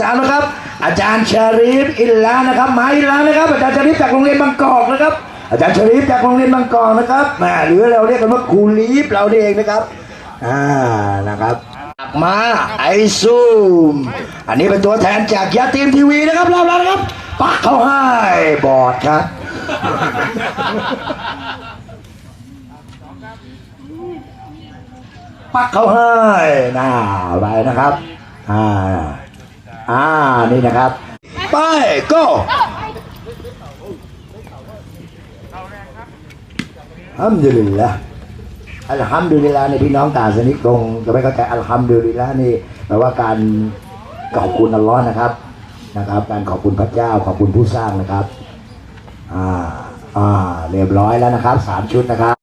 สามนะครับ อาจารย์ชารีฟอินลานะครับมาอินลานะครับ อาจารย์ชารีฟจากโรงเรียนบางกอกนะครับ อาจารย์ชารีฟจากโรงเรียนบางกอกนะครับมาหรือเราเรียกกันว่าครูลีฟเราเองนะครับอ่านะครับมาไอซูม อันนี้เป็นตัวแทนจากยาทีมทีวีนะครับเรอบแล้วนะครับปักเข้าให้บอดครับปักเขาให้น่าไปนะครับอ่า อ่า นี่นะครับ ไป go อัลฮัมดุลิลละอัลฮัมดุลิลละในพี่น้องกาสนิกคงจะไม่เข้าใจอัลฮัมดุลิลละนี่แปลว่าการขอบคุณอัลลอฮ์นะครับนะครับ การขอบคุณพระเจ้าขอบคุณผู้สร้างนะครับ อ่า อ่า เรียบร้อยแล้วนะครับสามชุดนะครับ